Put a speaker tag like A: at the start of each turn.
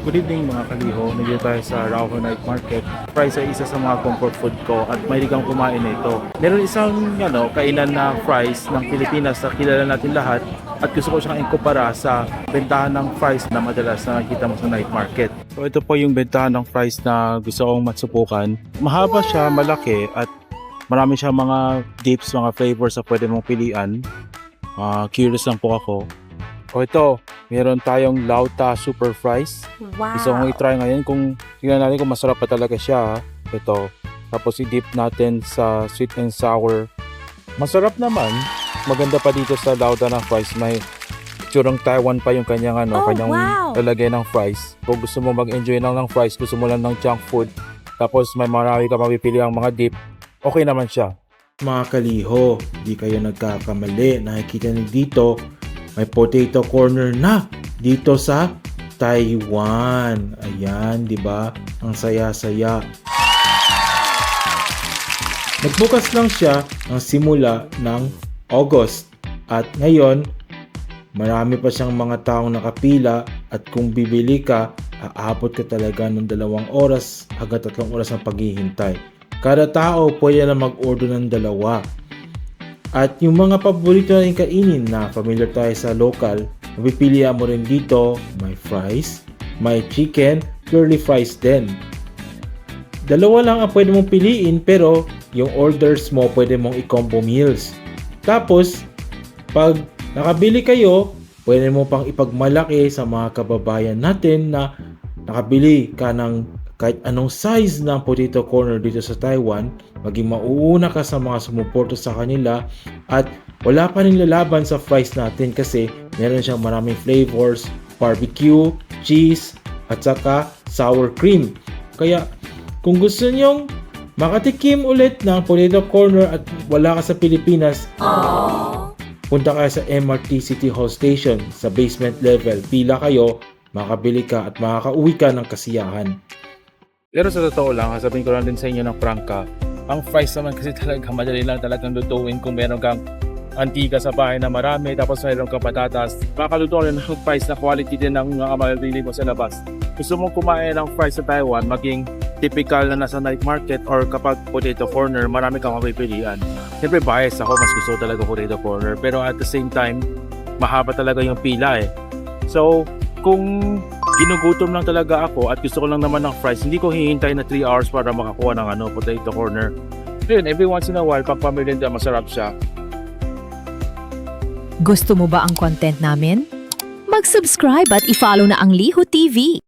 A: Good evening mga kaliho. Nandito tayo sa Rauho Night Market. Fries ay isa sa mga comfort food ko at may kang kumain nito. Meron isang ano, kainan na fries ng Pilipinas na kilala natin lahat at gusto ko siyang ikumpara sa bentahan ng fries na madalas na nakikita mo sa night market. So ito po yung bentahan ng fries na gusto kong matsubukan. Mahaba siya, malaki at marami siyang mga dips, mga flavors na pwede mong pilian. Ah, curious lang po ako. O ito, meron tayong Lauta Super Fries.
B: Wow.
A: Gusto kong i-try ngayon kung tingnan natin kung masarap pa talaga siya. Ito. Tapos i-dip natin sa sweet and sour. Masarap naman. Maganda pa dito sa Lauta ng fries. May tsurang Taiwan pa yung kanyang ano,
B: Oh,
A: kanyang
B: wow.
A: lalagay ng fries. Kung gusto mo mag-enjoy lang ng fries, gusto mo lang ng junk food, tapos may marami ka mapipili ang mga dip, okay naman siya. Mga kaliho, di kayo nagkakamali. Nakikita niyo dito, may potato corner na dito sa Taiwan. Ayan, di ba? Ang saya-saya. Nagbukas lang siya ng simula ng August at ngayon marami pa siyang mga taong nakapila at kung bibili ka, aabot ka talaga ng dalawang oras hanggang tatlong oras ng paghihintay. Kada tao pwede na mag-order ng dalawa. At yung mga paborito natin kainin na familiar tayo sa local, mapipilian mo rin dito, may fries, may chicken, curly fries din. Dalawa lang ang pwede mong piliin pero yung orders mo pwede mong i-combo meals. Tapos, pag nakabili kayo, pwede mo pang ipagmalaki sa mga kababayan natin na nakabili ka ng kahit anong size ng potato corner dito sa Taiwan, maging mauuna ka sa mga sumuporto sa kanila at wala pa rin lalaban sa fries natin kasi meron siyang maraming flavors, barbecue, cheese, at saka sour cream. Kaya kung gusto nyong makatikim ulit ng potato corner at wala ka sa Pilipinas, punta kayo sa MRT City Hall Station sa basement level. Pila kayo, makabili ka at makakauwi ka ng kasiyahan. Pero sa totoo lang, sabihin ko lang din sa inyo ng prangka, ang fries naman kasi talaga madali lang talagang lutuin kung meron kang antika sa bahay na marami tapos mayroon kang patatas. Makaluto rin ng fries na quality din ng mga mabibili mo sa labas. Gusto mong kumain ng fries sa Taiwan, maging typical na nasa night market or kapag potato corner, marami kang mapipilian. Siyempre bias ako, mas gusto talaga potato corner. Pero at the same time, mahaba talaga yung pila eh. So, kung ginugutom lang talaga ako at gusto ko lang naman ng fries, hindi ko hihintay na 3 hours para makakuha ng ano, potato corner. Yun, every once in a while, pag pamilya masarap siya.
B: Gusto mo ba ang content namin? Mag-subscribe at i-follow na ang Liho TV.